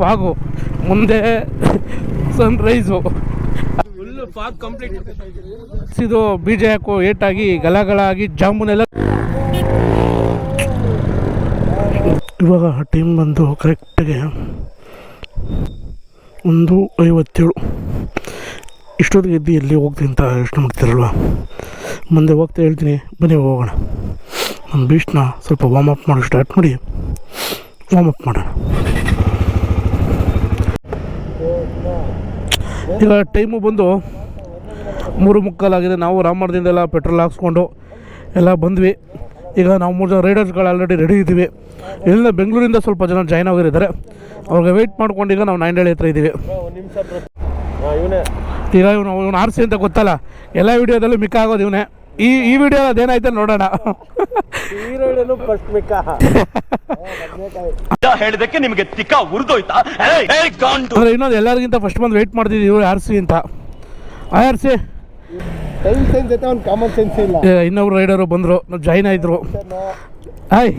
Fog ಮುಂದೆ sunrise fog complete ಇದು ಬೀಜ ಹಾಕೋ ಏಟಾಗಿ ಗಲಗಳಾಗಿ ಜಾಮೂನೆಲ್ಲ ಇವಾಗ ಟೈಮ್ ಬಂದು ಕರೆಕ್ಟಾಗಿ ಒಂದು ಐವತ್ತೇಳು. ಇಷ್ಟೊತ್ತಿಗೆ ಎದ್ದು ಎಲ್ಲಿ ಹೋಗ್ತೀನಿ ಅಂತ ಯೋಚನೆ ಮಾಡ್ತೀರಲ್ವ? ಮುಂದೆ ಹೋಗ್ತಾ ಹೇಳ್ತೀನಿ ಬನ್ನಿ ಹೋಗೋಣ. ನಮ್ಮ ಬೀಚ್ನ ಸ್ವಲ್ಪ ವಾರ್ಮ್ ಅಪ್ ಮಾಡಿ ಸ್ಟಾರ್ಟ್ ಮಾಡಿ. ವಾರ್ಮ್ ಅಪ್ ಮಾಡೋಣ. ಈಗ ಟೈಮು ಬಂದು ಮೂರು ಮುಕ್ಕಾಲಾಗಿದೆ ನಾವು ರಾಮಮಠದಿಂದೆಲ್ಲ ಪೆಟ್ರೋಲ್ ಹಾಕ್ಸ್ಕೊಂಡು ಎಲ್ಲ ಬಂದ್ವಿ. ಈಗ ನಾವು ಮೂರು ಜನ ರೈಡರ್ಸ್ಗಳು ಆಲ್ರೆಡಿ ರೆಡಿ ಇದ್ದೀವಿ. ಇಲ್ಲಿಂದ ಬೆಂಗಳೂರಿಂದ ಸ್ವಲ್ಪ ಜನ ಜಾಯ್ನ್ ಆಗಿರಿದ್ದಾರೆ. ಅವ್ರಿಗೆ ವೆಯ್ಟ್ ಮಾಡ್ಕೊಂಡು ಈಗ ನಾವು ನೈಂಡಳ್ಳಿ ಹತ್ರ ಇದ್ದೀವಿ. ಈಗ ಇವನು ಇವನು ಆರ್ಸಿ ಅಂತ ಗೊತ್ತಲ್ಲ? ಎಲ್ಲ ವಿಡಿಯೋದಲ್ಲೂ ಮಿಕ್ಕ ಆಗೋದು ಇವನೇ. ಈ ಈ ವಿಡಿಯೋ ಅದೇನಾಯ್ತು ನೋಡೋಣ. ಹೀರೋಯಿನು ಫಸ್ಟ್ ಮಿಕ್ಕ ಹೇಳಿದಕ್ಕೆ ನಿಮಗೆ ತಿಕ್ಕ ಉರಿದೋಯ್ತಾ? ಅಂದರೆ ಇನ್ನೊಂದು ಎಲ್ಲರಿಗಿಂತ ಫಸ್ಟ್ ಬಂದು ವೆಯ್ಟ್ ಮಾಡ್ತಿದ್ದೀವಿ ಇವ್ರು ಆರ್ ಸಿ ಅಂತ. R C? ಟೈಮ್ ಸೆನ್ಸ್ ಅವ್ನು ಕಾಮನ್ ಸೆನ್ಸ್ ಇಲ್ಲ. ಇನ್ನೊಬ್ರು ರೈಡರು ಬಂದರು ಜಾಯ್ನ್ ಆಯಿದ್ರು. ಹಾಯ್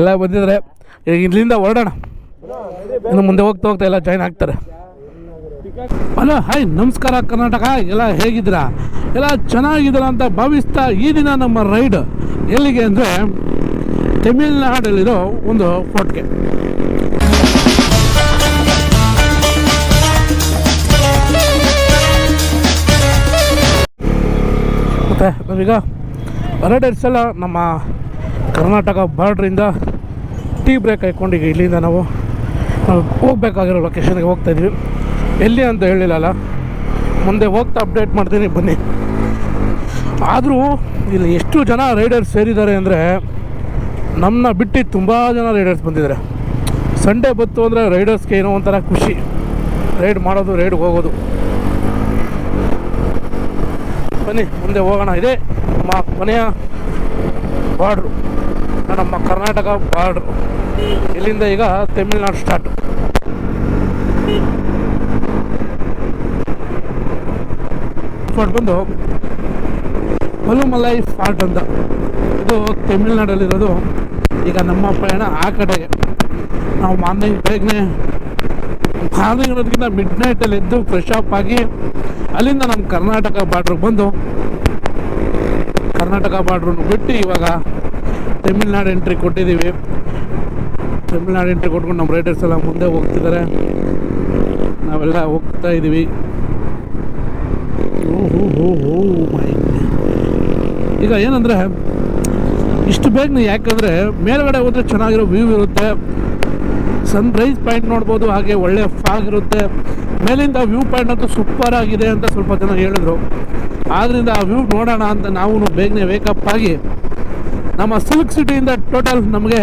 ಎಲ್ಲ ಬಂದಿದ್ರೆ ಈಗ ಇಲ್ಲಿಂದ ಹೊರಡೋಣ. ಇನ್ನು ಮುಂದೆ ಹೋಗ್ತಾ ಹೋಗ್ತಾ ಎಲ್ಲ ಜಾಯ್ನ್ ಆಗ್ತಾರೆ. ಹಲೋ ಹಾಯ್, ನಮಸ್ಕಾರ, ಕರ್ನಾಟಕ. ಎಲ್ಲ ಹೇಗಿದ್ದೀರಾ? ಎಲ್ಲ ಚೆನ್ನಾಗಿದ್ದೀರಾ ಅಂತ ಭಾವಿಸ್ತಾ ಈ ದಿನ ನಮ್ಮ ರೈಡ್ ಎಲ್ಲಿಗೆ ಅಂದರೆ ತಮಿಳ್ನಾಡಲ್ಲಿರೋ ಒಂದು ಫೋರ್ಟ್ಗೆ. ಮತ್ತು ನಾವೀಗ ರೈಡರ್ಸ್ ಎಲ್ಲ ನಮ್ಮ ಕರ್ನಾಟಕ ಬಾರ್ಡ್ರಿಂದ ಟೀ ಬ್ರೇಕ್ ಹಾಕ್ಕೊಂಡಿದ್ದೀವಿ ಇಲ್ಲಿಂದ ನಾವು ಹೋಗ್ಬೇಕಾಗಿರೋ ಲೊಕೇಶನ್ಗೆ ಹೋಗ್ತಾ ಇದ್ವಿ ಎಲ್ಲಿ ಅಂತ ಹೇಳಿಲ್ಲಲ್ಲ, ಮುಂದೆ ಹೋಗ್ತಾ ಅಪ್ಡೇಟ್ ಮಾಡ್ತೀನಿ, ಬನ್ನಿ. ಆದರೂ ಇಲ್ಲಿ ಎಷ್ಟು ಜನ ರೈಡರ್ಸ್ ಸೇರಿದ್ದಾರೆ ಅಂದರೆ ನಮ್ಮನ್ನ ಬಿಟ್ಟು ತುಂಬ ಜನ ರೈಡರ್ಸ್ ಬಂದಿದ್ದಾರೆ. ಸಂಡೇ ಬಂತು ಅಂದರೆ ರೈಡರ್ಸ್ಗೆ ಏನೋ ಒಂಥರ ಖುಷಿ. ರೈಡ್ ಮಾಡೋದು ರೈಡ್ಗೆ ಹೋಗೋದು. ಬನ್ನಿ, ಮುಂದೆ ಹೋಗೋಣ. ಇದೆ ನಮ್ಮ ಕೊನೆಯ ಬಾರ್ಡ್ರು. ನಮ್ಮ ಕರ್ನಾಟಕ ಬಾರ್ಡ್ರು. ಇಲ್ಲಿಂದ ಈಗ ತಮಿಳ್ನಾಡು ಸ್ಟಾರ್ಟ್ ಫಾರ್ಟ್ ಬಂದು ಮಲುಮಲೈ ಫಾರ್ಟ್ ಅಂತ. ಇದು ತಮಿಳ್ನಾಡಲ್ಲಿರೋದು. ಈಗ ನಮ್ಮ ಪ್ರಯಾಣ ಆ ಕಡೆಗೆ. ನಾವು ಮಾರ್ನಿಂಗ್ ಬೇಗನೆ ಮಾರ್ನಿಂಗ್ ಅನ್ನೋದಕ್ಕಿಂತ ಮಿಡ್ ನೈಟಲ್ಲಿ ಎದ್ದು ಫ್ರೆಶ್ ಅಪ್ ಆಗಿ ಅಲ್ಲಿಂದ ನಮ್ಮ ಕರ್ನಾಟಕ ಬಾರ್ಡ್ರಿಗೆ ಬಂದು ಕರ್ನಾಟಕ ಬಾರ್ಡ್ರನ್ನು ಬಿಟ್ಟು ಇವಾಗ ತಮಿಳ್ನಾಡು ಎಂಟ್ರಿ ಕೊಟ್ಟಿದ್ದೀವಿ. ತಮಿಳ್ನಾಡು ಎಂಟ್ರಿ ಕೊಟ್ಕೊಂಡು ನಮ್ಮ ರೈಡರ್ಸ್ ಎಲ್ಲ ಮುಂದೆ ಹೋಗ್ತಿದ್ದಾರೆ. ನಾವೆಲ್ಲ ಹೋಗ್ತಾ ಇದ್ದೀವಿ. ಈಗ ಏನಂದರೆ, ಇಷ್ಟು ಬೇಗನೆ ಯಾಕಂದರೆ ಮೇಲ್ಗಡೆ ಹೋದರೆ ಚೆನ್ನಾಗಿರೋ ವ್ಯೂ ಇರುತ್ತೆ. ಸನ್ರೈಸ್ ಪಾಯಿಂಟ್ ನೋಡ್ಬೋದು, ಹಾಗೆ ಒಳ್ಳೆ ಫಾಗ್ ಇರುತ್ತೆ. ಮೇಲಿಂದ ವ್ಯೂ ಪಾಯಿಂಟ್ ಅಂತೂ ಸೂಪರ್ ಆಗಿದೆ ಅಂತ ಸ್ವಲ್ಪ ಜನ ಹೇಳಿದ್ರು. ಆದ್ದರಿಂದ ಆ ವ್ಯೂ ನೋಡೋಣ ಅಂತ ನಾವು ಬೇಗನೆ ವೇಕಪ್ ಆಗಿ ನಮ್ಮ ಸಿಲ್ಕ್ ಸಿಟಿಯಿಂದ ಟೋಟಲ್ ನಮಗೆ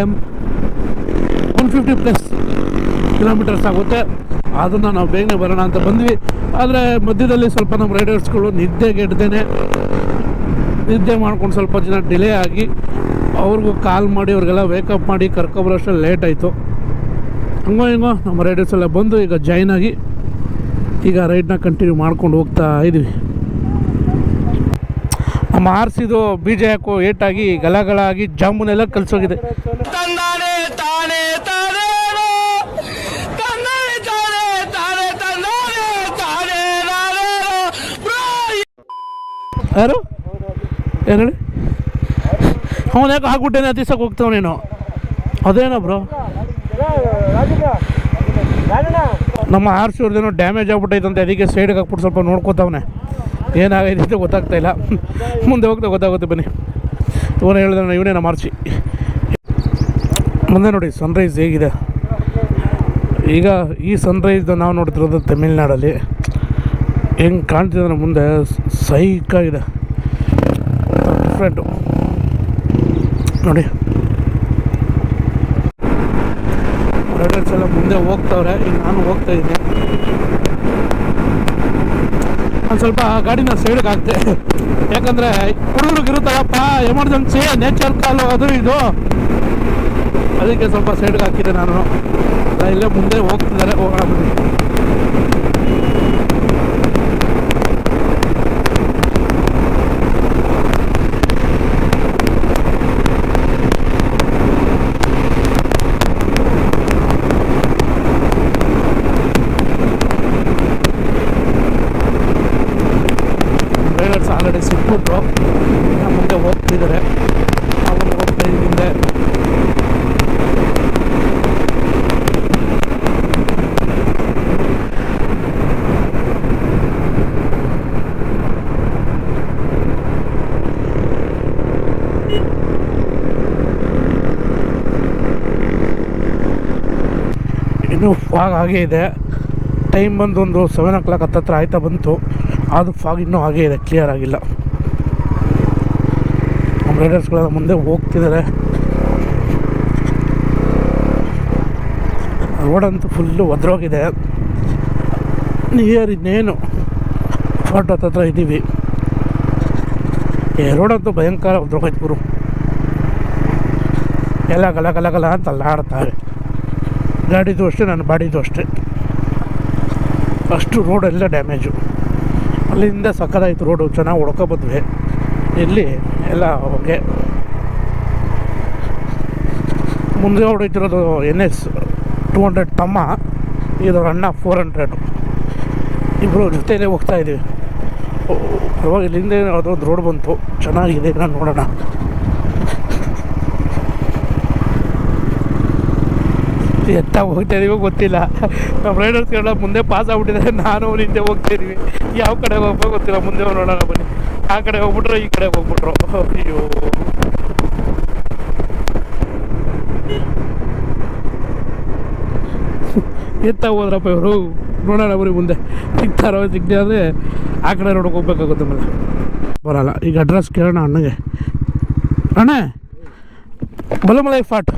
ಒನ್ ಫಿಫ್ಟಿ ಪ್ಲಸ್ ಕಿಲೋಮೀಟರ್ಸ್ ಆಗುತ್ತೆ. ಅದನ್ನು ನಾವು ಬೇಗನೆ ಬರೋಣ ಅಂತ ಬಂದ್ವಿ. ಆದರೆ ಮಧ್ಯದಲ್ಲಿ ಸ್ವಲ್ಪ ನಮ್ಮ ರೈಡರ್ಸ್ಗಳು ನಿದ್ದೆಗೆಡ್ದೇ ನಿದ್ದೆ ಮಾಡ್ಕೊಂಡು ಸ್ವಲ್ಪ ಜನ ಡಿಲೇ ಆಗಿ ಅವ್ರಿಗೂ ಕಾಲ್ ಮಾಡಿ ಅವ್ರಿಗೆಲ್ಲ ವೇಕಪ್ ಮಾಡಿ ಕರ್ಕೊಬರೋಷ್ಟು ಲೇಟ್ ಆಯಿತು. ಹಂಗೋ ಹಿಂಗೋ ನಮ್ಮ ರೈಡರ್ಸ್ ಎಲ್ಲ ಬಂದು ಈಗ ಜಾಯ್ನ್ ಆಗಿ ಈಗ ರೈಡ್ನ ಕಂಟಿನ್ಯೂ ಮಾಡ್ಕೊಂಡು ಹೋಗ್ತಾ ಇದ್ವಿ. ನಮ್ಮ ಆರ್ಸಿದು ಬೀಜ ಹಾಕೋ ಏಟಾಗಿ ಗಲಗಳಾಗಿ ಜಾಮೂನೆಲ್ಲ ಕಲಿಸೋಗಿದೆ. ಯಾರು? ಏನು ಹೇಳಿ? ಅವನು ಯಾಕೆ ಹಾಕ್ಬಿಟ್ಟೇನೆ ಹತ್ತಿಸಕ್ಕೆ ಹೋಗ್ತಾವ ನೀನು ಅದೇನೋ ಬ್ರೋ ನಮ್ಮ ಆರ್ ಸಿ ಅವ್ರದ್ದೇನೋ ಡ್ಯಾಮೇಜ್ ಆಗ್ಬಿಟ್ಟೈತಂತೆ ಅದಕ್ಕೆ ಸೈಡ್ಗೆ ಹಾಕ್ಬಿಟ್ಟು ಸ್ವಲ್ಪ ನೋಡ್ಕೋತಾವನೆ. ಏನಾಗೈತೆ ಅಂತ ಗೊತ್ತಾಗ್ತಾ ಇಲ್ಲ. ಮುಂದೆ ಹೋಗ್ತಾ ಗೊತ್ತಾಗುತ್ತೆ ಬನ್ನಿ. ಇವನು ಹೇಳಿದ್ರೆ ಇವನೇ ನಮ್ಮ ಆರ್ಸಿ ಮುಂದೆ ನೋಡಿ ಸನ್ರೈಸ್ ಹೇಗಿದೆ. ಈಗ ಈ ಸನ್ರೈಸ್ ನಾವು ನೋಡ್ತಿರೋದು ತಮಿಳ್ನಾಡಲ್ಲಿ. ಹೆಂಗೆ ಕಾಣ್ತಿದೆ ಅಂದ್ರೆ ಮುಂದೆ ಸೈಕಾಗಿದೆ. ಡಿಫ್ರೆಂಟು ನೋಡಿ. ರೈಡರ್ಸ್ ಎಲ್ಲ ಮುಂದೆ ಹೋಗ್ತವ್ರೆ ಈಗ ನಾನು ಹೋಗ್ತಾ ಇದ್ದೆ ಒಂದು ಸ್ವಲ್ಪ ಗಾಡಿನ ಸೈಡ್ಗೆ ಹಾಕ್ತೆ. ಯಾಕಂದರೆ ಹುಡುಗರಿಗೆ ಇರುತ್ತಲ್ಲಪ್ಪ, ಎಮರ್ಜೆನ್ಸಿ, ನೇಚರ್ ಕಾಲು ಅದು ಇದು. ಅದಕ್ಕೆ ಸ್ವಲ್ಪ ಸೈಡ್ಗೆ ಹಾಕಿದ್ದೆ ನಾನು. ಇಲ್ಲೇ ಮುಂದೆ ಹೋಗ್ತಿದ್ದಾರೆ, ಹೋಗೋಣ ಬಿಟ್ಬಿಟ್ರು ಇನ್ನು ಮುಂದೆ ಹೋಗ್ತಿದ್ದಾರೆ ನಾವು ಮುಂದೆ ಹೋಗ್ತಾ ಇದ್ದೀವಿ ಹಿಂದೆ ಇನ್ನೂ ಫಾಗ್ ಹಾಗೇ ಇದೆ. ಟೈಮ್ ಬಂದು ಒಂದು ಸೆವೆನ್ ಓ ಕ್ಲಾಕ್ ಹತ್ತತ್ರ ಆಯ್ತಾ ಬಂತು. ಅದು ಫಾಗ್ ಇನ್ನೂ ಹಾಗೇ ಇದೆ ಕ್ಲಿಯರ್ ಆಗಿಲ್ಲ. ರೈಡರ್ಸ್ಗಳೆಲ್ಲ ಮುಂದೆ ಹೋಗ್ತಿದ್ದಾರೆ. ರೋಡಂತೂ ಫುಲ್ಲು ಒದ್ರೋಗಿದೆ. ನಿಯರ್ ಇನ್ನೇನು? ಫೋರ್ಟ್ ಹತ್ತತ್ರ ಇದ್ದೀವಿ ಏ ರೋಡಂತೂ ಭಯಂಕರ ಒದ್ರೋಗೈತೆ ಗುರು. ಎಲ್ಲ ಗಲ ಗಲ ಗಲ ಅಂತ ಅಲ್ಲಾಡ್ತಾವೆ ಗಾಡಿದು ಅಷ್ಟೇ ನನ್ನ ಬಾಡಿದು ಅಷ್ಟೇ. ಅಷ್ಟು ರೋಡ್ ಎಲ್ಲ ಡ್ಯಾಮೇಜು ಅಲ್ಲಿಂದ ಸಕ್ಕದಾಯಿತು ರೋಡು ಚೆನ್ನಾಗಿ ಹೊಡ್ಕೊಬಂದ್ವಿ ಇಲ್ಲಿ ಎಲ್ಲ ಹೋಗಿ. ಮುಂದೆ ಹೊಡಿತಿರೋದು ಎನ್ ಎಸ್ ಟು ಹಂಡ್ರೆಡ್ ತಮ್ಮ ಇದು ಅಣ್ಣ ಫೋರ್ ಹಂಡ್ರೆಡು ಇಬ್ಬರು ಜೊತೆಯಲ್ಲೇ ಹೋಗ್ತಾ ಇದ್ದೀವಿ ಇಲ್ಲಿಂದ ಹಿಂದೆ ರೋಡ್ ಬಂತು. ಚೆನ್ನಾಗಿದೆ ನಾನು ನೋಡೋಣ. ಎತ್ತ ಹೋಗ್ತಾ ಇದೀವೋ ಗೊತ್ತಿಲ್ಲ. ನಮ್ಮ ರೈಡರ್ಸ್ಗೆಲ್ಲ ಮುಂದೆ ಪಾಸ್ ಆಗ್ಬಿಟ್ಟಿದ್ದಾರೆ. ನಾನು ಹಿಂದೆ ಹೋಗ್ತಾ ಯಾವ ಕಡೆ ಹೋಗ್ಬೇಕು ಗೊತ್ತಿಲ್ಲ. ಮುಂದೆ ನೋಡೋಣ ಬನ್ನಿ. ಆ ಕಡೆ ಹೋಗ್ಬಿಟ್ರು, ಈ ಕಡೆ ಹೋಗ್ಬಿಟ್ರು. ಅಯ್ಯೋ. ಎತ್ತ ಹೋದ್ರಪ್ಪ ಇವರು? ನೋಡೋಣ ಬರೀ ಮುಂದೆ. ಸಿಗ್ತಾರೋ ಸಿಗ್ತಾ ಅಂದರೆ ಆ ಕಡೆ ರೋಡಿಗೆ ಹೋಗ್ಬೇಕಾಗುತ್ತೆ ಮೇಲೆ ಬರಲ್ಲ. ಈಗ ಅಡ್ರೆಸ್ ಕೇಳೋಣ ಅಣ್ಣಗೆ. ಅಣ್ಣ, ಬಲಮಲೈ ಫಾಟ್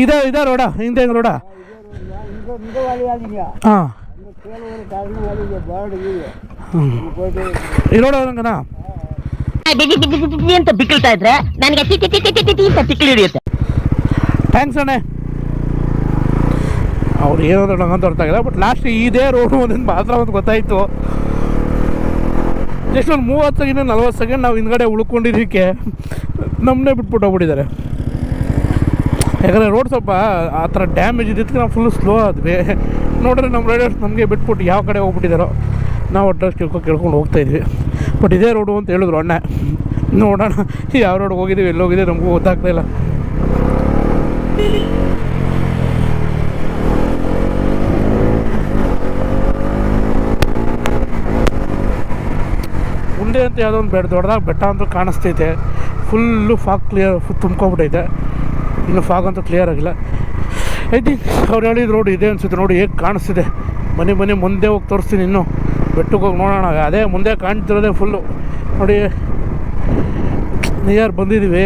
ಇದೇ ಇದೇ ரோடா ಹಿಂದೆ ರೋಡಾ? ಹಾಂ. ಈ ರೋಡ ನಂಗನಾ ಡಿ- ಡಿ- ಡಿ- ಡಿ- ಡಿ- ಡಿ ಅಂತ ಬಿಕ್ಕಳ್ತಾ ಇದ್ರೆ ನನಗೆ ಅಂತ ತಿಕ್ಲಿ ಹಿಡಿಯುತ್ತೆ. ಥ್ಯಾಂಕ್ಸ್ ಅಣ್ಣ. ಅವ್ರು ಏನಂದ್ರೆ ನಂಗಂತ ಅರ್ಥ ಆಗಿಲ್ಲ ಬಟ್ ಲಾಸ್ಟ್ ಇದೇ ರೋಡು ಒಂದೊಂದು ಮಾತ್ರ ಒಂದು ಗೊತ್ತಾಯಿತು. ಜಸ್ಟ್ ಒಂದು ಮೂವತ್ತು ಸೆಕೆಂಡ್ ನಲ್ವತ್ತು ಸೆಕೆಂಡ್ ನಾವು ಹಿಂದ್ಗಡೆ ಉಳ್ಕೊಂಡಿದ್ದಕ್ಕೆ ನಮ್ಮನ್ನೇ ಬಿಟ್ಬಿಟ್ಟು ಹೋಗ್ಬಿಟ್ಟಿದ್ದಾರೆ. ಯಾಕಂದರೆ ರೋಡ್ ಸ್ವಲ್ಪ ಆ ಥರ ಡ್ಯಾಮೇಜ್ ಇದ್ದಿದ್ದಕ್ಕೆ ನಾವು ಫುಲ್ ಸ್ಲೋ ಆದ್ವಿ. ನೋಡಿದ್ರೆ ನಮ್ಮ ರೈಡರ್ಸ್ ನಮಗೆ ಬಿಟ್ಬಿಟ್ಟು ಯಾವ ಕಡೆ ಹೋಗ್ಬಿಟ್ಟಿದ್ದಾರೋ ನಾವು ಅಡ್ರೆಸ್ ಕೇಳ್ಕೊಂಡು ಕೇಳ್ಕೊಂಡು ಹೋಗ್ತಾ ಇದ್ವಿ. ಬಟ್ ಇದೇ ರೋಡು ಅಂತ ಹೇಳಿದ್ರು ಅಣ್ಣ. ನೋಡೋಣ ಯಾವ ರೋಡ್ ಹೋಗಿದ್ದೀವಿ, ಎಲ್ಲಿ ಹೋಗಿದ್ದೀವಿ ನಮಗೂ ಗೊತ್ತಾಗ್ತಾ ಇಲ್ಲ. ಮುಂದೆ ಅಂತ ಯಾವುದೋ ಒಂದು ಬೆಟ್ಟ ದೊಡ್ಡದಾಗ ಬೆಟ್ಟ ಅಂತೂ ಕಾಣಿಸ್ತೈತೆ ಫುಲ್ಲು ಫಾಕ್ ಕ್ಲಿಯರ್ ಫುಲ್ ತುಂಬ್ಕೊಬಿಟ್ಟೈತೆ ಇನ್ನು ಫಾಗ್ ಅಂತೂ ಕ್ಲಿಯರ್ ಆಗಿಲ್ಲ. ಐ ಥಿಂಕ್ ಅವ್ರು ಹೇಳಿದ ರೋಡ್ ಇದೆ ಅನಿಸುತ್ತೆ ನೋಡಿ, ಹೇಗೆ ಕಾಣಿಸ್ತಿದೆ. ಮನೆ ಮನೆ ಮುಂದೆ ಹೋಗಿ ತೋರಿಸ್ತೀನಿ ಇನ್ನು. ಬೆಟ್ಟಕ್ಕೆ ಹೋಗಿ ನೋಡೋಣ. ಅದೇ ಮುಂದೆ ಕಾಣ್ತಿರೋದೆ ಫುಲ್ಲು ನೋಡಿ ನಿಯರ್ ಬಂದಿದ್ದೀವಿ.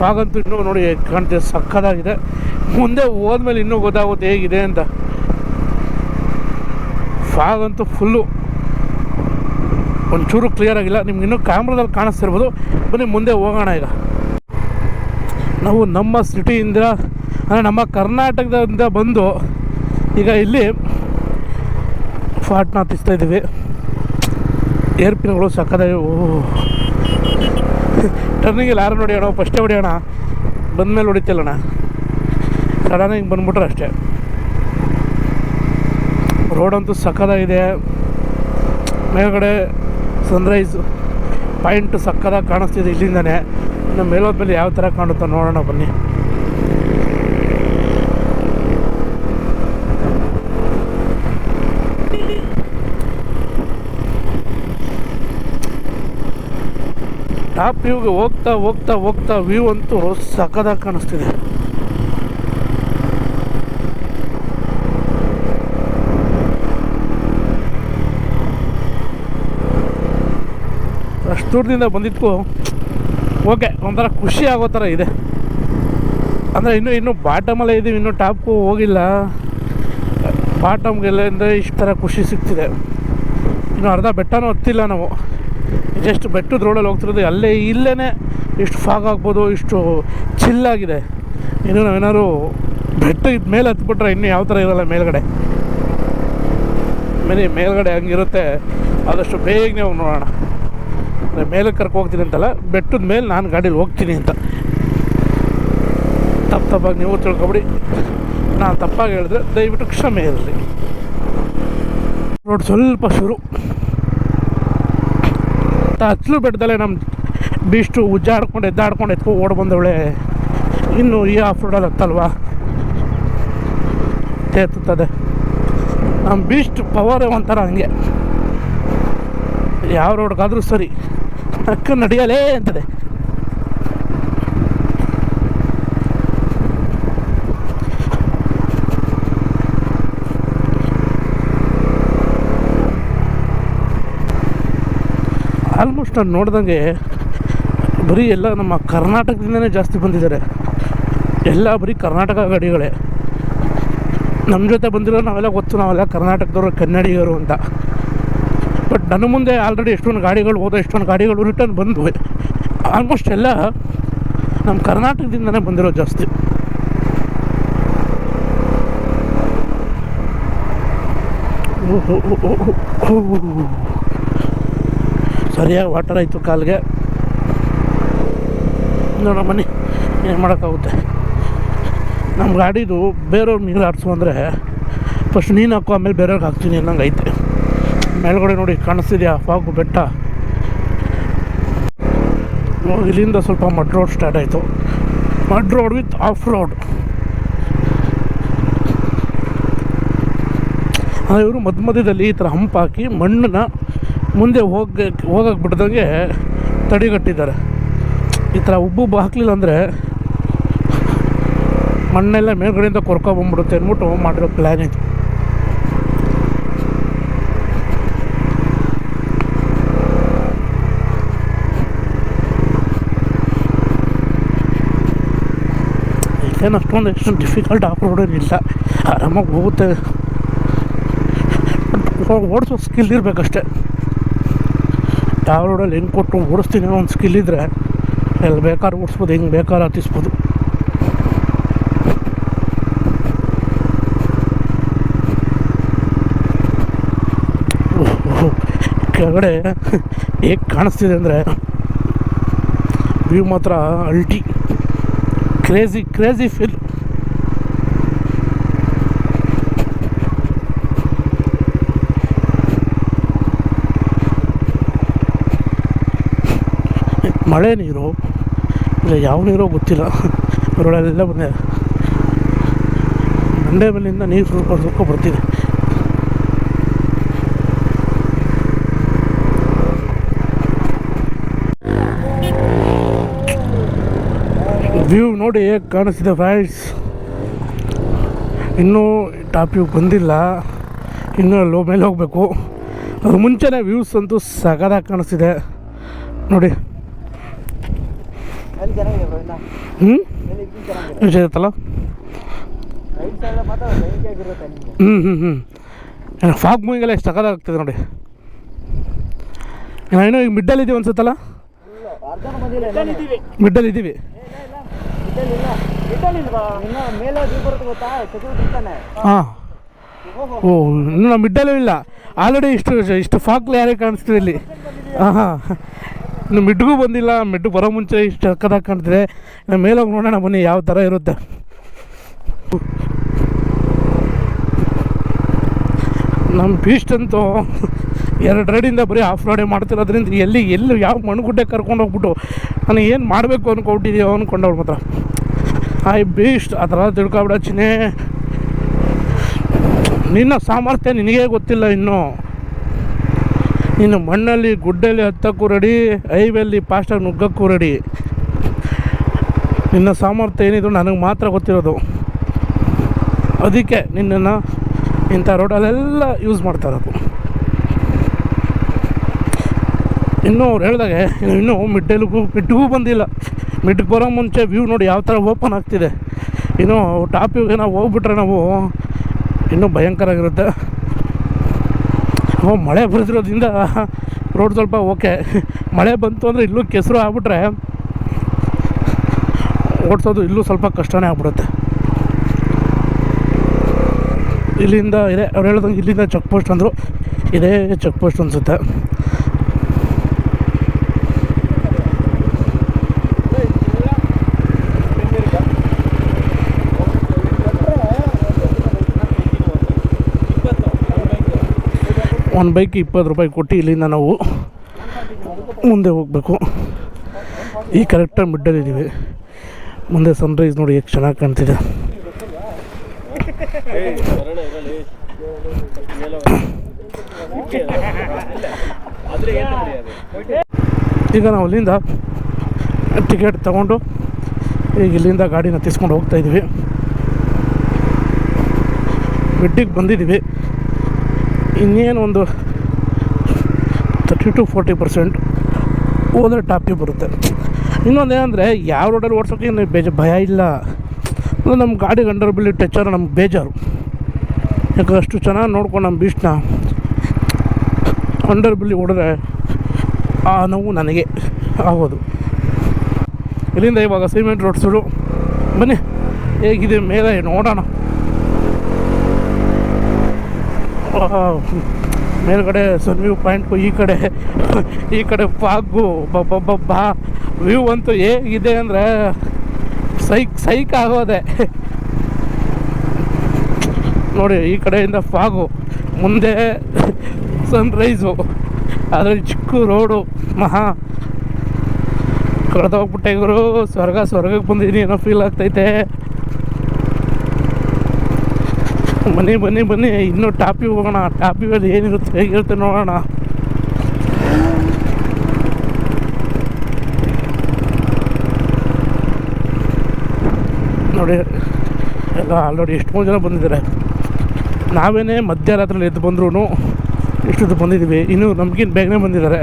ಫಾಗ್ ಅಂತೂ ಇನ್ನೂ ನೋಡಿ, ಹೇಗೆ ಕಾಣ್ತಿದೆ. ಸಕ್ಕದಾಗಿದೆ ಮುಂದೆ ಹೋದ್ಮೇಲೆ ಇನ್ನೂ ಗೊತ್ತಾಗುತ್ತೆ ಹೇಗಿದೆ ಅಂತ. ಫಾಗ್ ಅಂತೂ ಫುಲ್ಲು ಒಂಚೂರು ಕ್ಲಿಯರ್ ಆಗಿಲ್ಲ. ನಿಮ್ಗೆ ಇನ್ನೂ ಕ್ಯಾಮ್ರಾದಲ್ಲಿ ಕಾಣಿಸ್ತಿರ್ಬೋದು. ಬನ್ನಿ, ಮುಂದೆ ಹೋಗೋಣ ಈಗ. ನಾವು ನಮ್ಮ ಸಿಟಿಯಿಂದ, ಅಂದರೆ ನಮ್ಮ ಕರ್ನಾಟಕದಿಂದ ಬಂದು ಈಗ ಇಲ್ಲಿ ಫಾಟ್ನ ಹತ್ತಿಸ್ತಾ ಇದ್ದೀವಿ. ಏರ್ಪಿನ್ಗಳು ಸಕ್ಕದಾಗಿ ಟರ್ನಿಂಗಲ್ಲಿ ಯಾರು ನೋಡಿ ಅಣ್ಣ ಫಸ್ಟೇ ಹೊಡಿಯೋಣ ಬಂದಮೇಲೆ ಹೊಡಿತಿಲ್ಲಣ್ಣ ಸಡನ್ ಹಿಂಗೆ ಬಂದ್ಬಿಟ್ರೆ ಅಷ್ಟೇ. ರೋಡಂತೂ ಸಕ್ಕದಾಗಿದೆ ಮೇಲ್ಗಡೆ ಸನ್ರೈಸ್ ಪಾಯಿಂಟ್ ಸಕ್ಕದಾಗಿ ಕಾಣಿಸ್ತಿದೆ ಇಲ್ಲಿಂದನೇ. ಇನ್ನು ಮೇಲೋದ್ಮೇಲೆ ಯಾವ ಥರ ಕಾಣುತ್ತೋ ನೋಡೋಣ ಬನ್ನಿ. ಟಾಪ್ ವ್ಯೂಗೆ ಹೋಗ್ತಾ ಹೋಗ್ತಾ ಹೋಗ್ತಾ ವ್ಯೂ ಅಂತೂ ಸಕ್ಕದಾಗಿ ಕಾಣಿಸ್ತಿದೆ. ಅಷ್ಟು ದೂರದಿಂದ ಬಂದಿದ್ದಕ್ಕೂ ಓಕೆ ಒಂಥರ ಖುಷಿ ಆಗೋ ಥರ ಇದೆ. ಅಂದರೆ ಇನ್ನೂ ಇನ್ನೂ ಬಾಟಮಲ್ಲೇ ಇದ್ದೀವಿ ಇನ್ನೂ ಟಾಪ್ಗೂ ಹೋಗಿಲ್ಲ. ಬಾಟಮ್ಗೆಲ್ಲ ಅಂದರೆ ಇಷ್ಟು ಥರ ಖುಷಿ ಸಿಗ್ತಿದೆ. ಇನ್ನು ಅರ್ಧ ಬೆಟ್ಟನೂ ಹತ್ತಿಲ್ಲ ನಾವು. ಜಸ್ಟ್ ಬೆಟ್ಟದ ರೋಡಲ್ಲಿ ಹೋಗ್ತಿರೋದು, ಅಲ್ಲೇ ಇಲ್ಲೇ ಇಷ್ಟು ಫಾಗ್ ಆಗ್ಬೋದು, ಇಷ್ಟು ಚಿಲ್ಲಾಗಿದೆ ಇನ್ನು ನಾವೇನಾದ್ರು ಬೆಟ್ಟ ಇದ್ದ ಮೇಲೆ ಹತ್ಬಿಟ್ರೆ ಇನ್ನೂ ಯಾವ ಥರ ಇರೋಲ್ಲ ಮೇಲ್ಗಡೆ. ಮೇಲೆ ಮೇಲ್ಗಡೆ ಹಂಗಿರುತ್ತೆ. ಆದಷ್ಟು ಬೇಗನೆ ಹೋಗಿ ನೋಡೋಣ. ಮೇಲೆ ಕರ್ಕೊ ಹೋಗ್ತೀನಿ ಅಂತಲ್ಲ, ಬೆಟ್ಟದ ಮೇಲೆ ನಾನು ಗಾಡೀಲಿ ಹೋಗ್ತೀನಿ ಅಂತ. ತಪ್ಪು ತಪ್ಪಾಗಿ ನೀವು ತಿಳ್ಕೊಬಿಡಿ. ನಾನು ತಪ್ಪಾಗಿ ಹೇಳಿದ್ರೆ ದಯವಿಟ್ಟು ಕ್ಷಮೆ ಇರಲಿ ರೋಡ್ ಸ್ವಲ್ಪ ಶುರು. ಹಚ್ಚಲು ಬೆಟ್ಟದಲ್ಲೇ ನಮ್ಮ ಬೀಸ್ಟು ಉಜ್ಜಾಡ್ಕೊಂಡು ಎದ್ದಾಡ್ಕೊಂಡು ಎತ್ಕೊ ಓಡ್ ಬಂದವಳೆ. ಇನ್ನು ಈ ಆಫ್ ರೋಡಲ್ಲಿ ಹತ್ತಲ್ವಾ? ತೇತದೆ ನಮ್ಮ ಬೀಸ್ಟ್ ಪವರೇ ಒಂಥರ ಹಂಗೆ. ಯಾವ ರೋಡ್ಗಾದರೂ ಸರಿ. ಅಕ್ಕ ನಡೆಯಲೇ ಅಂತದೆ. ಆಲ್ಮೋಸ್ಟ್ ನಾನು ನೋಡ್ದಂಗೆ ಬರೀ ಎಲ್ಲ ನಮ್ಮ ಕರ್ನಾಟಕದಿಂದನೇ ಜಾಸ್ತಿ ಬಂದಿದ್ದಾರೆ. ಎಲ್ಲ ಬರೀ ಕರ್ನಾಟಕ ಗಾಡಿಗಳೇ. ನಮ್ಮ ಜೊತೆ ಬಂದಿರೋ ನಾವೆಲ್ಲ ಗೊತ್ತು, ನಾವೆಲ್ಲ ಕರ್ನಾಟಕದವರು, ಕನ್ನಡಿಗರು ಅಂತ. ಬಟ್ ನನ್ನ ಮುಂದೆ ಆಲ್ರೆಡಿ ಎಷ್ಟೊಂದು ಗಾಡಿಗಳು ಹೋದ, ಎಷ್ಟೊಂದು ಗಾಡಿಗಳು ರಿಟರ್ನ್ ಬಂದವು ಆಲ್ಮೋಸ್ಟ್ ಎಲ್ಲ ನಮ್ಮ ಕರ್ನಾಟಕದಿಂದನೇ ಬಂದಿರೋ ಜಾಸ್ತಿ. ಸರಿಯಾಗಿ ವಾಟರ್ ಆಯಿತು ಕಾಲಿಗೆ. ನೋಡೋ ಮನೆ, ಏನು ಮಾಡೋಕ್ಕಾಗುತ್ತೆ? ನಮ್ಮ ಗಾಡಿದು ಬೇರೆಯವ್ರು ನೀರು ಹಾರಿಸು ಅಂದರೆ ಫಸ್ಟ್ ನೀನು ಹಾಕೋ, ಆಮೇಲೆ ಬೇರೆಯವ್ರಿಗೆ ಹಾಕ್ತೀನಿ ಅನ್ನೋಂಗೈತೆ. ಮೇಲ್ಗಡೆ ನೋಡಿ ಕಾಣಿಸ್ತಿದೆಯಾ? ಪಾಕು ಬೆಟ್ಟ. ಇಲ್ಲಿಂದ ಸ್ವಲ್ಪ ಮಡ್ ರೋಡ್ ಸ್ಟಾರ್ಟ್ ಆಯಿತು. Mud road with off road. ಇವರು ಮಧ್ಯ ಮಧ್ಯದಲ್ಲಿ ಈ ಥರ ಹಂಪ್ ಹಾಕಿ ಮಣ್ಣನ್ನ ಮುಂದೆ ಹೋಗಕ್ಕೆ ಹೋಗಕ್ಕೆ ಬಿಡ್ದಂಗೆ ತಡೆಗಟ್ಟಿದ್ದಾರೆ. ಈ ಥರ ಉಬ್ಬು ಹಾಕಲಿಲ್ಲ ಅಂದರೆ ಮಣ್ಣೆಲ್ಲ ಮೇಲ್ಗಡೆಯಿಂದ ಕೊರ್ಕೊಬಂದ್ಬಿಡುತ್ತೆ ಅಂದ್ಬಿಟ್ಟು ಮಾಡಿರೋ ಪ್ಲ್ಯಾನ್ ಇದು. ಏನು ಅಷ್ಟೊಂದು ಎಷ್ಟು ಡಿಫಿಕಲ್ಟ್ ಆಫ್ ರೋಡ್ ಏನಿಲ್ಲ ಆರಾಮಾಗಿ ಹೋಗುತ್ತೆ. ಓಡಿಸೋ ಸ್ಕಿಲ್ ಇರಬೇಕಷ್ಟೆ. ಯಾವ ರೋಡಲ್ಲಿ ಹೆಂಗೆ ಕೊಟ್ಟು ಓಡಿಸ್ತೀನಿ ಒಂದು ಸ್ಕಿಲ್ ಇದ್ದರೆ ಎಲ್ಲಿ ಬೇಕಾದ್ರೆ ಓಡಿಸ್ಬೋದು, ಹೆಂಗೆ ಬೇಕಾದ್ರೆ ಹತ್ತಿಸ್ಬೋದು. ಕೆಳಗಡೆ ಹೇಗೆ ಕಾಣಿಸ್ತಿದೆ ಅಂದರೆ, ವ್ಯೂ ಮಾತ್ರ ಅಲ್ಟಿ. ಕ್ರೇಜಿ ಕ್ರೇಜಿ ಫೀಲ್ ಮಳೆ ನೀರು, ಇಲ್ಲ ಯಾವ ನೀರೋ ಗೊತ್ತಿಲ್ಲ. ರೋಡಲ್ಲೆಲ್ಲ ಬಂದೆ ಮಂಡೆ ಮೇಲಿಂದ ನೀರು ಬರ್ತಿದೆ ವ್ಯೂ ನೋಡಿ ಹೇಗೆ ಕಾಣಿಸ್ತಿದೆ ಫ್ರೆಂಡ್ಸ್ ಇನ್ನೂ ಟಾಪ್ ವ್ಯೂ ಬಂದಿಲ್ಲ. ಇನ್ನೂ ಲೋ ಮೇಲೆ ಹೋಗಬೇಕು. ಅದು ಮುಂಚೆನೇ ವ್ಯೂಸ್ ಅಂತೂ ಸಗದಾಗಿ ಕಾಣಿಸ್ತಿದೆ. ನೋಡಿ. ಹ್ಞೂ. ಇರುತ್ತಲ್ಲ. ಹ್ಞೂ ಹ್ಞೂ ಹ್ಞೂ ಫಾಗ್ ಮೂವಿಂಗೆಲ್ಲ ಎಷ್ಟು ಸಗದಾಗ್ತದೆ ನೋಡಿ. ಏನೋ ಈಗ ಮಿಡ್ಡಲ್ಲಿ ಇದೀವಿ ಅನ್ಸುತ್ತಲ್ಲ? ಅರ್ಧನೂ ಹಾಂ. ಓ ಇನ್ನು ನಮ್ಮ ಮಿಡ್ಡಲ್ಲೂ ಇಲ್ಲ. ಆಲ್ರೆಡಿ ಇಷ್ಟು ಇಷ್ಟು ಫಾಕ್ ಯಾರೇ ಕಾಣಿಸ್ತಿದೆ ಇಲ್ಲಿ. ಹಾಂ ಹಾಂ. ಇನ್ನು ಮಿಡ್ಗೂ ಬಂದಿಲ್ಲ. ಮಿಡ್ ಬರೋ ಮುಂಚೆ ಇಷ್ಟು ಹಕ್ಕದಾಗಿ ಕಾಣ್ತಿದೆ. ಇನ್ನು ಮೇಲೋಗಿ ನೋಡೋಣ ಬನ್ನಿ ಯಾವ ಥರ ಇರುತ್ತೆ. ನಮ್ಮ ಬೀಸ್ಟ್ ಅಂತೂ ಎರಡು ರೈಡಿಂದ ಬರೀ ಆಫ್ ರೋಡೇ ಮಾಡ್ತಿರೋದ್ರಿಂದ ಎಲ್ಲಿ ಎಲ್ಲಿ ಯಾವ ಮಣ್ಣುಗುಡ್ಡೆ ಕರ್ಕೊಂಡು ಹೋಗ್ಬಿಟ್ಟು ನಾನು ಏನು ಮಾಡಬೇಕು ಅಂದ್ಕೊಬಿಟ್ಟಿದೆಯೋ ಅಂದ್ಕೊಂಡವ್ರು ಮಾತ್ರ. ಐ ಬೀಸ್ಟ್ ಆ ಥರ ತಿಳ್ಕೊಬಿಡ ನಿನ್ನ ಸಾಮರ್ಥ್ಯ ನಿನಗೇ ಗೊತ್ತಿಲ್ಲ ಇನ್ನು. ನೀನು ಮಣ್ಣಲ್ಲಿ, ಗುಡ್ಡಲ್ಲಿ ಹತ್ತಕ್ಕೂ ರೆಡಿ ಹೈವೇಲಿ ಫಾಸ್ಟಾಗಿ ನುಗ್ಗಕ್ಕೂ ರೆಡಿ. ನಿನ್ನ ಸಾಮರ್ಥ್ಯ ಏನಿದ್ರು ನನಗೆ ಮಾತ್ರ ಗೊತ್ತಿರೋದು. ಅದಕ್ಕೆ ನಿನ್ನನ್ನು ಇಂಥ ರೋಡಲ್ಲೆಲ್ಲ ಯೂಸ್ ಮಾಡ್ತಾ ಇರೋದು. ಇನ್ನೂ ಅವ್ರು ಹೇಳ್ದಾಗೆ, ಇನ್ನು ಮಿಡ್ಡಲ್ಗೂ ಮಿಡ್ಗೂ ಬಂದಿಲ್ಲ. ಮಿಡ್ಗೆ ಬರೋ ಮುಂಚೆ ವ್ಯೂ ನೋಡಿ ಯಾವ ಥರ ಓಪನ್ ಆಗ್ತಿದೆ. ಇನ್ನು ಟಾಪ್ ವ್ಯೂಗೆ ನಾವು ಹೋಗ್ಬಿಟ್ರೆ ನಾವು ಇನ್ನೂ ಭಯಂಕರ ಆಗಿರುತ್ತೆ. ಓ, ಮಳೆ ಬರೆದಿರೋದ್ರಿಂದ ರೋಡ್ ಸ್ವಲ್ಪ ಓಕೆ ಮಳೆ ಬಂತು ಅಂದರೆ ಇಲ್ಲೂ ಕೆಸರು ಆಗ್ಬಿಟ್ರೆ ಓಡಿಸೋದು ಇಲ್ಲೂ ಸ್ವಲ್ಪ ಕಷ್ಟನೇ ಆಗ್ಬಿಡುತ್ತೆ. ಇಲ್ಲಿಂದ ಇದೆ, ಅವ್ರು ಹೇಳ್ದಂಗೆ ಇಲ್ಲಿಂದ ಚೆಕ್ ಪೋಸ್ಟ್ ಅಂದರು. ಇದೇ ಚೆಕ್ ಪೋಸ್ಟ್ ಅನಿಸುತ್ತೆ. ಒಂದು ಬೈಕ್ ಇಪ್ಪತ್ತು ರೂಪಾಯಿ ಕೊಟ್ಟು ಇಲ್ಲಿಂದ ನಾವು ಮುಂದೆ ಹೋಗಬೇಕು. ಈ ಕರೆಕ್ಟಾಗಿ ಮಿಡ್ಡಲ್ಲಿದ್ದೀವಿ. ಮುಂದೆ ಸನ್ರೈಸ್ ನೋಡಿ ಎಷ್ಟು ಚೆನ್ನಾಗಿ ಕಾಣ್ತಿದೆ. ಈಗ ನಾವು ಅಲ್ಲಿಂದ ಟಿಕೆಟ್ ತಗೊಂಡು ಈಗ ಇಲ್ಲಿಂದ ಗಾಡಿನ ತಿಸ್ಕೊಂಡು ಹೋಗ್ತಾ ಇದ್ದೀವಿ. ಬಂದಿದ್ದೀವಿ. ಇನ್ನೇನು ಒಂದು ತರ್ಟಿ ಟು ಫೋರ್ಟಿ ಪರ್ಸೆಂಟ್ ಹೋದರೆ ಟಾಪಿಗೆ ಬರುತ್ತೆ. ಇನ್ನೊಂದು ಏನಂದರೆ, ಯಾವ ರೋಡಲ್ಲಿ ಓಡಿಸೋಕೆ ಏನು ಬೇಜ ಭಯ ಇಲ್ಲ. ಅಂದ್ರೆ ನಮ್ಮ ಗಾಡಿ ಗಂಡರ ಬಿಲ್ಲಿ ಟಚರ್ ನಮ್ಗೆ ಬೇಜಾರು. ಯಾಕೆ ಅಷ್ಟು ಚೆನ್ನಾಗಿ ನೋಡ್ಕೊಂಡು ನಮ್ಮ ಬೀಚ್ನ ಅಂಡರ್ ಬಿಲ್ಲಿ ಹೊಡೆದ್ರೆ ಆ ನೋವು ನನಗೆ ಆಗೋದು. ಇಲ್ಲಿಂದ ಇವಾಗ ಸಿಮೆಂಟ್ ರೋಡ್ ಬನ್ನಿ, ಹೇಗಿದೆ ಮೇಲೆ ನೋಡೋಣ. ಮೇಲ್ಗಡೆ ಸನ್ ವ್ಯೂ ಪಾಯಿಂಟು ಈ ಕಡೆ ಈ ಕಡೆ ಫಾಗು ಬಬ್ಬಬ್ಬಬ್ಬ. ವ್ಯೂ ಅಂತೂ ಹೇಗಿದೆ ಅಂದರೆ, ಸೈಕ್ ಸೈಕ್ ಆಗೋದೆ. ನೋಡಿ, ಈ ಕಡೆಯಿಂದ ಫಾಗು ಮುಂದೆ ಸನ್ರೈಸು ಅದರಲ್ಲಿ ಚಿಕ್ಕ ರೋಡು ಮಹಾ. ಕಳೆದೋಗ್ಬಿಟ್ಟೆ ಇವರು. ಸ್ವರ್ಗ, ಸ್ವರ್ಗಕ್ಕೆ ಬಂದಿದ್ದೀನಿ, ಏನೋ ಫೀಲ್ ಆಗ್ತೈತೆ. ಬನ್ನಿ ಬನ್ನಿ ಬನ್ನಿ ಇನ್ನೂ ಟಾಪಿ ಹೋಗೋಣ. ಟಾಪಿಯಲ್ಲಿ ಏನಿರುತ್ತೆ ಹೇಗಿರುತ್ತೆ ನೋಡೋಣ. ನೋಡಿ, ಎಲ್ಲ ಆಲ್ರೆಡಿ ಎಷ್ಟೊಂದು ಜನ ಬಂದಿದ್ದಾರೆ. ನಾವೇನೇ ಮಧ್ಯರಾತ್ರಿಯಲ್ಲಿ ಎದ್ದು ಬಂದ್ರೂ ಇಷ್ಟೊತ್ತು ಬಂದಿದ್ದೀವಿ. ಇನ್ನೂ ನಮಗಿಂತ ಬೇಗನೆ ಬಂದಿದ್ದಾರೆ.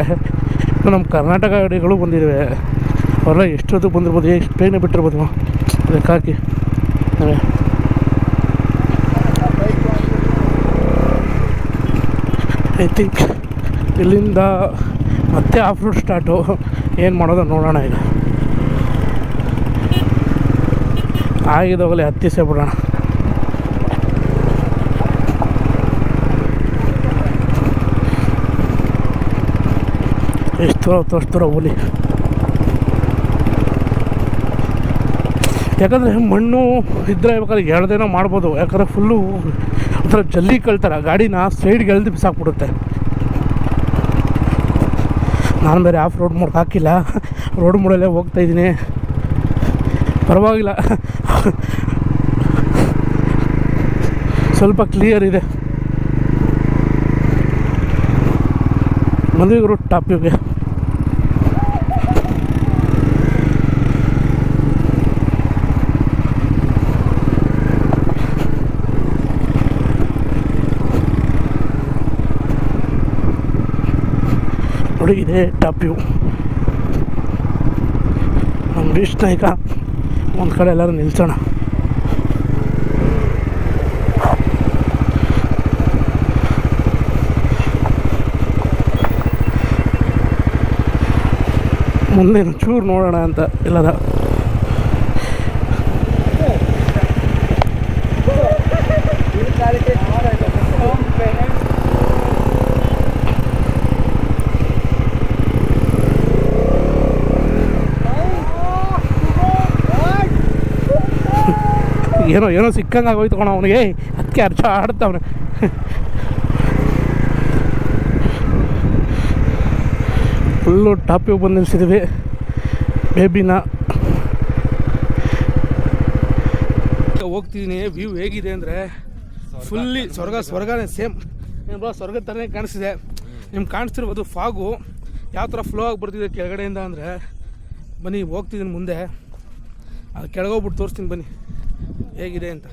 ಇನ್ನು ನಮ್ಮ ಕರ್ನಾಟಕ ಗಾಡಿಗಳು ಬಂದಿದ್ದಾವೆ ಅವರೆಲ್ಲ ಎಷ್ಟೊತ್ತು ಬಂದಿರ್ಬೋದು, ಎಷ್ಟು ಬೇಗನೆ ಬಿಟ್ಟಿರ್ಬೋದು. ಲೆಕ್ಕ ಹಾಕಿ ನಾವೇ ಐ ಥಿಂಕ್ ಇಲ್ಲಿಂದ ಮತ್ತೆ ಆಫ್ ರೋಡ್ ಸ್ಟಾರ್ಟು. ಏನು ಮಾಡೋದು ನೋಡೋಣ ಈಗ. ಆಗಿದೋಗಲೇ ಹತ್ತಿಸೇ ಬಿಡೋಣ ಎಷ್ಟು ದೂರ ತೋರಿಸ್ತಾರ ಹುಲಿ ಯಾಕಂದರೆ ಮಣ್ಣು ಇದ್ದರೆ ಬೇಕಾದ್ರೆ ಎಳ್ದೇನೋ ಮಾಡ್ಬೋದು. ಯಾಕಂದರೆ ಫುಲ್ಲು ಒಂಥರ ಜಲ್ಲಿ ಕಳ್ತಾರೆ. ಗಾಡಿನ ಸೈಡ್ಗೆ ಎಳೆದು ಬಿಸಾಕ್ಬಿಡುತ್ತೆ. ನಾನು ಬೇರೆ ಆಫ್ ರೋಡ್ ಮೋಡ್ ಹಾಕಿಲ್ಲ. ರೋಡ್ ಮೋಡಲ್ಲೇ ಹೋಗ್ತಾ ಇದ್ದೀನಿ. ಪರವಾಗಿಲ್ಲ. ಸ್ವಲ್ಪ ಕ್ಲಿಯರ್ ಇದೆ. ಮದುವೆ ರೂಟ್ ಟಾಪಿಗೆ ನೋಡಿ ಇದೆ ಟಾಪ್ ವ್ಯೂ ನಮ್ಮ ಬೀಚ್ನ ಈಗ ಒಂದು ಕಡೆ ಎಲ್ಲರೂ ನಿಲ್ಸೋಣ. ಮುಂದೆ ಚೂರು ನೋಡೋಣ ಅಂತ ಎಲ್ಲರ ಏನೋ ಏನೋ ಸಿಕ್ಕಂಗೆ ಆಗೋಯ್ತು ಕಣ ಅವನಿಗೆ. ಅದಕ್ಕೆ ಅರ್ಚ ಆಡ್ತಾವನೆ. ಫುಲ್ಲು ಟಾಪಿಗೆ ಬಂದು ನಿಲ್ಸಿದ್ದೀವಿ ಬೇಬಿನ. ಹೋಗ್ತಿದ್ದೀನಿ ವ್ಯೂ ಹೇಗಿದೆ ಅಂದರೆ ಫುಲ್ಲಿ ಸ್ವರ್ಗ, ಸ್ವರ್ಗನೇ ಸೇಮ್. ಏನು ಸ್ವರ್ಗ ಥರನೇ ಕಾಣಿಸ್ತಿದೆ. ನಿಮ್ಗೆ ಕಾಣಿಸ್ತಿರ್ಬೋದು ಫಾಗು. ಯಾವ ಥರ ಫ್ಲೋ ಆಗಿ ಬರ್ತಿದೆ ಕೆಳಗಡೆಯಿಂದ ಅಂದರೆ, ಬನ್ನಿ ಹೋಗ್ತಿದ್ದೀನಿ ಮುಂದೆ. ಅದು ಕೆಳಗೋಗ್ಬಿಟ್ಟು ತೋರಿಸ್ತೀನಿ, ಬನ್ನಿ. ಹೇಗಿದೆ ಅಂತ.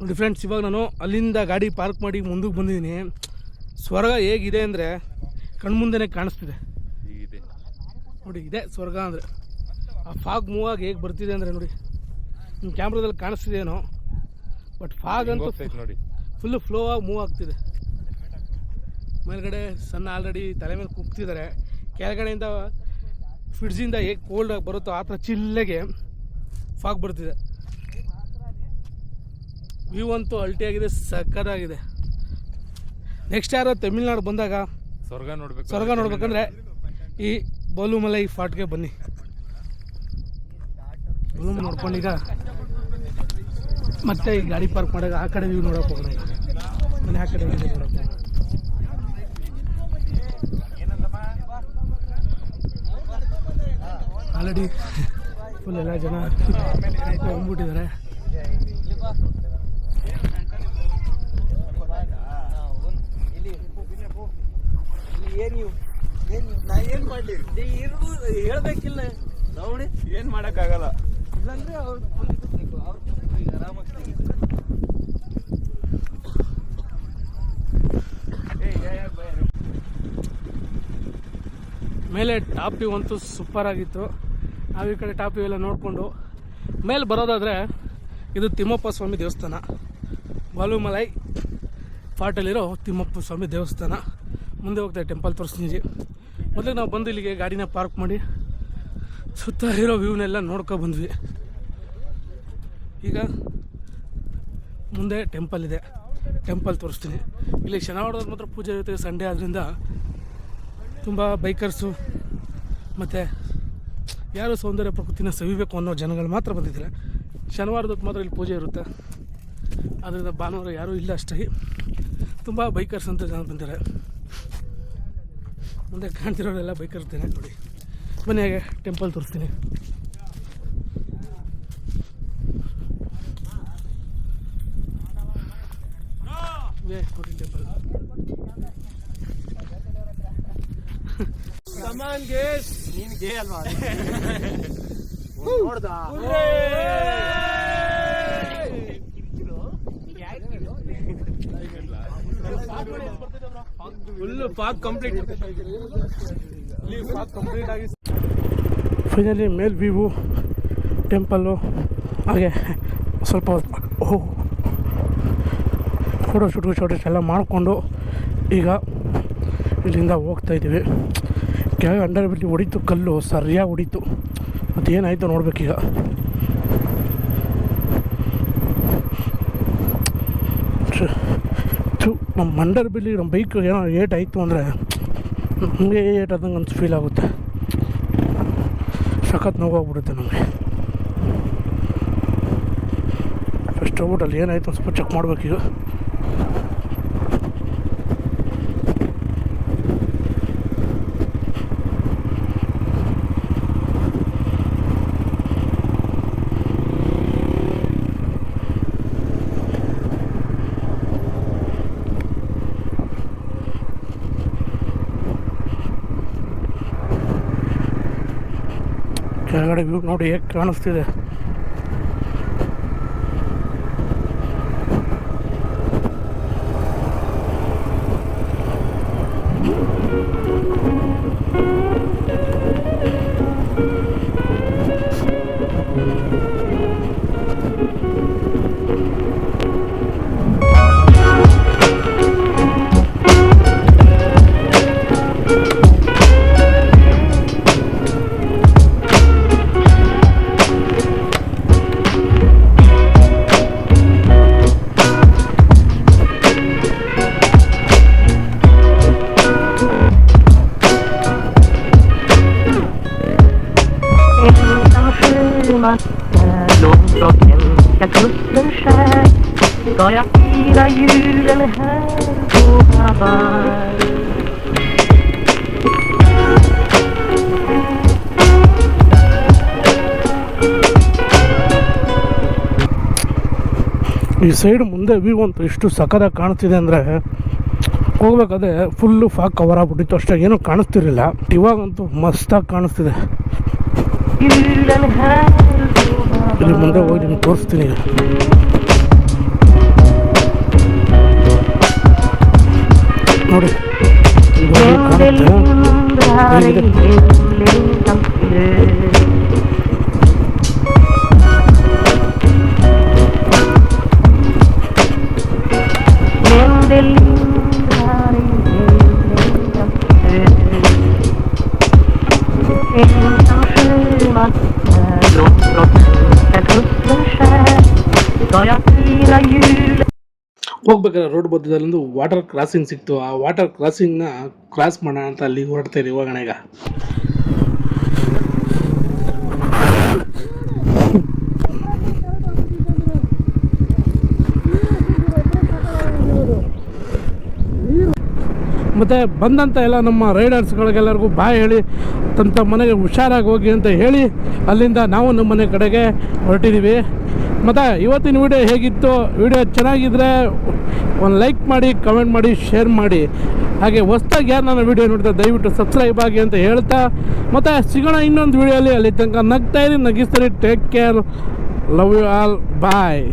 ನೋಡಿ ಫ್ರೆಂಡ್ಸ್ ಇವಾಗ ನಾನು ಅಲ್ಲಿಂದ ಗಾಡಿ ಪಾರ್ಕ್ ಮಾಡಿ ಮುಂದಕ್ಕೆ ಬಂದಿದ್ದೀನಿ. ಸ್ವರ್ಗ ಹೇಗಿದೆ ಅಂದರೆ ಕಣ್ಮುಂದೆನೇ ಕಾಣಿಸ್ತಿದೆ. ನೋಡಿ ಇದೆ ಸ್ವರ್ಗ ಅಂದರೆ. ಆ ಫಾಗ್ ಮೂವ್ ಆಗಿ ಹೇಗೆ ಬರ್ತಿದೆ ಅಂದರೆ ನೋಡಿ ನಿಮ್ಮ ಕ್ಯಾಮ್ರಾದಲ್ಲಿ ಕಾಣಿಸ್ತಿದೇನೋ ಬಟ್ ಫಾಗ್ ಅಂತ ನೋಡಿ. ಫುಲ್ ಫ್ಲೋ ಆಗಿ ಮೂವ್ ಆಗ್ತಿದೆ. ಮೇಲ್ಗಡೆ ಸಣ್ಣ ಆಲ್ರೆಡಿ ತಲೆ ಮೇಲೆ ಕುಗ್ತಿದ್ದಾರೆ. ಕೆಳಗಡೆಯಿಂದ ಫ್ರಿಡ್ಜಿಂದ ಹೇಗೆ ಕೋಲ್ಡ್ ಆಗಿ ಬರುತ್ತೋ ಆ ಥರ ಚಿಲ್ಲೆಗೆ ಫಾಗ್ ಬರ್ತಿದೆ. ವ್ಯೂ ಅಂತೂ ಅಲ್ಟಿಯಾಗಿದೆ ಸಕ್ಕತ್ತಾಗಿದೆ ನೆಕ್ಸ್ಟ್ ಯಾರೋ ತಮಿಳ್ನಾಡು ಬಂದಾಗ ಸ್ವರ್ಗ ನೋಡ್ಬೇಕು. ಸ್ವರ್ಗ ನೋಡ್ಬೇಕಂದ್ರೆ ಈ ಬೋಲುಮಲೈ ಫಾಟ್ಗೆ ಬನ್ನಿ. ಬೋಲುಮಲೆ ನೋಡ್ಕೊಂಡೀಗ ಮತ್ತೆ ಈ ಗಾಡಿ ಪಾರ್ಕ್ ಮಾಡಾಗ ಆ ಕಡೆ ವ್ಯೂ ನೋಡೋಕೆ ಹೋಗೋಣ ಮನೆ ಆ ಕಡೆ view ನೋಡೋಕೆ ಹೋಗೋಣ ಆಲ್ರೆಡಿ ಫುಲ್ ಎಲ್ಲ ಜನ ಹೋಗ್ಬಿಟ್ಟಿದ್ದಾರೆ. ನಾ ಮಾಡಲಿ ಹೇಳ್ಬೇಕಿಲ್ಲ ಏನ್ ಮಾಡಕ್ಕಾಗಲ್ಲ ಆರಾಮಾಗಿ ಮೇಲೆ ಟಾಪಿ ಅಂತೂ ಸೂಪರ್ ಆಗಿತ್ತು. ನಾವು ಈ ಕಡೆ ಟಾಪ್ ಇವೆಲ್ಲ ಎಲ್ಲ ನೋಡಿಕೊಂಡು ಮೇಲೆ ಬರೋದಾದರೆ ಇದು ತಿಮ್ಮಪ್ಪ ಸ್ವಾಮಿ ದೇವಸ್ಥಾನ. ಬಾಲುಮಲೈ ಫಾಟಲ್ಲಿರೋ ತಿಮ್ಮಪ್ಪ ಸ್ವಾಮಿ ದೇವಸ್ಥಾನ. ಮುಂದೆ ಹೋಗ್ತಾ ಟೆಂಪಲ್ ತೋರಿಸ್ತೀನಿ ಮೊದಲಿಗೆ ನಾವು ಬಂದು ಇಲ್ಲಿಗೆ ಗಾಡಿನ ಪಾರ್ಕ್ ಮಾಡಿ ಸುತ್ತ ಇರೋ ವ್ಯೂನೆಲ್ಲ ನೋಡ್ಕೊ ಬಂದ್ವಿ. ಈಗ ಮುಂದೆ ಟೆಂಪಲ್ ಇದೆ. ಟೆಂಪಲ್ ತೋರಿಸ್ತೀನಿ. ಇಲ್ಲಿ ಶನಿವಾರದ ಮಾತ್ರ ಪೂಜೆ ಇರುತ್ತೆ, ಸಂಡೇ ಆದ್ದರಿಂದ ತುಂಬ ಬೈಕರ್ಸು ಮತ್ತು ಯಾರು ಸೌಂದರ್ಯ ಪ್ರಕೃತಿನ ಸವಿಬೇಕು ಅನ್ನೋ ಜನಗಳು ಮಾತ್ರ ಬಂದಿದ್ದಾರೆ. ಶನಿವಾರದಕ್ಕೆ ಮಾತ್ರ ಇಲ್ಲಿ ಪೂಜೆ ಇರುತ್ತೆ. ಅದರಿಂದ ಭಾನುವಾರ ಯಾರೂ ಇಲ್ಲ ಅಷ್ಟಾಗಿ ತುಂಬ ಬೈಕರ್ಸ್ ಅಂತ ಜನ ಬಂದಿದ್ದಾರೆ. ಮುಂದೆ ಕಾಣ್ತಿರೋರೆಲ್ಲ ಬೈಕರ್ ಇರ್ತೇನೆ ನೋಡಿ. ಹಾಗೆ ಟೆಂಪಲ್ ತೋರಿಸ್ತೀನಿ. ಟೆಂಪಲ್. ಕಮಾನ್ ಗೇಸ್ ನೀನ್ ಗೇ ಅಲ್ವಾ? ನೋಡ್ದ? ಫುಲ್ ಪಾಕ್ ಕಂಪ್ಲೀಟ್ ಕಂಪ್ಲೀಟ್ ಆಗಿ ಫೈನಲಿ ಮೇಲ್ ವ್ಯೂ ಟೆಂಪಲ್ಲು ಹಾಗೆ ಸ್ವಲ್ಪ ಓಹ್ ಫೋಟೋ ಶೂಟ್ ಶೂಟಸ್ ಎಲ್ಲ ಮಾಡಿಕೊಂಡು ಈಗ ಇಲ್ಲಿಂದ ಹೋಗ್ತಾ ಇದ್ದೀವಿ. ಕೆಳಗೆ ಅಂಡರ್ ಬಿಟ್ಟು ಹೊಡಿತು ಕಲ್ಲು ಸರಿಯಾಗಿ ಹೊಡಿತು ಅದೇನಾಯಿತು ನೋಡ್ಬೇಕೀಗ. ನಮ್ಮ ಅಂಡರ್ ಬಿಲ್ಲಿ ನಮ್ಮ ಬೈಕ್ ಏನೋ ಏಟ್ ಆಯಿತು ಅಂದರೆ ನಮಗೆ ಏಟ್ ಆದಂಗೆ ಅಂತ ಫೀಲ್ ಆಗುತ್ತೆ. ಸಖತ್ ನೋವಾಗ್ಬಿಡುತ್ತೆ ನಮಗೆ. ಫಸ್ಟ್ ಹೋಗ್ಬಿಟ್ಟು ಅಲ್ಲಿ ಏನಾಯ್ತು ಒಂದು ಸ್ವಲ್ಪ ಚೆಕ್ ಮಾಡ್ಬೇಕೀಗ ಕೆಳಗಡೆ ವ್ಯೂ ನೋಡಿ ಹೇಗೆ ಕಾಣಿಸ್ತಿದೆ. ಈ ಸೈಡ್ ಮುಂದೆ ವ್ಯೂ ಅಂತೂ ಎಷ್ಟು ಸಖತ್ತಾಗಿ ಕಾಣಿಸ್ತಿದೆ ಅಂದರೆ ಹೋಗ್ಬೇಕಾದ್ರೆ ಫುಲ್ಲು ಫಾಗ್ ಕವರ್ ಆಗ್ಬಿಟ್ಟಿತ್ತು. ಅಷ್ಟೇ ಏನೂ ಕಾಣಿಸ್ತಿರಲಿಲ್ಲ. ಇವಾಗಂತೂ ಮಸ್ತಾಗಿ ಕಾಣಿಸ್ತಿದೆ. ಇಲ್ಲಿ ಮುಂದೆ ಹೋಗಿ ನಿಮ್ಗೆ ತೋರಿಸ್ತೀನಿ. ನೋಡಿ ಕಾಣುತ್ತೆ. ಹೋಗ್ಬೇಕಾದ್ರೆ ರೋಡ್ ಬದ್ದಲ್ಲೊಂದು ವಾಟರ್ ಕ್ರಾಸಿಂಗ್ ಸಿಕ್ತು. ಆ ವಾಟರ್ ಕ್ರಾಸಿಂಗ್ನ ಕ್ರಾಸ್ ಮಾಡೋಣ ಅಂತ ಅಲ್ಲಿ ಹೊರಡ್ತಾ ಇದೀವಿ ಇವಾಗ ಮತ್ತು ಬಂದಂಥ ಎಲ್ಲ ನಮ್ಮ ರೈಡರ್ಸ್ಗಳಿಗೆಲ್ಲರಿಗೂ ಬಾಯ್ ಹೇಳಿ ತಮ್ಮ ಮನೆಗೆ ಹುಷಾರಾಗಿ ಹೋಗಿ ಅಂತ ಹೇಳಿ, ಅಲ್ಲಿಂದ ನಾವು ನಮ್ಮ ಮನೆ ಕಡೆಗೆ ಹೊರಟಿದ್ದೀವಿ ಮತ್ತು ಇವತ್ತಿನ ವಿಡಿಯೋ ಹೇಗಿತ್ತು, ವಿಡಿಯೋ ಚೆನ್ನಾಗಿದ್ದರೆ ಒಂದು ಲೈಕ್ ಮಾಡಿ, ಕಮೆಂಟ್ ಮಾಡಿ, ಶೇರ್ ಮಾಡಿ. ಹಾಗೆ ಹೊಸ್ದಾಗಿ ಯಾರು ನನ್ನ ವಿಡಿಯೋ ನೋಡ್ತಾ ದಯವಿಟ್ಟು ಸಬ್ಸ್ಕ್ರೈಬ್ ಆಗಿ ಅಂತ ಹೇಳ್ತಾ, ಮತ್ತು ಸಿಗೋಣ ಇನ್ನೊಂದು ವಿಡಿಯೋಲಿ. ಅಲ್ಲಿ ತನಕ ನಗ್ತಾಯಿರಿ ನಗಿಸ್ತಾರೆ take care love you all bye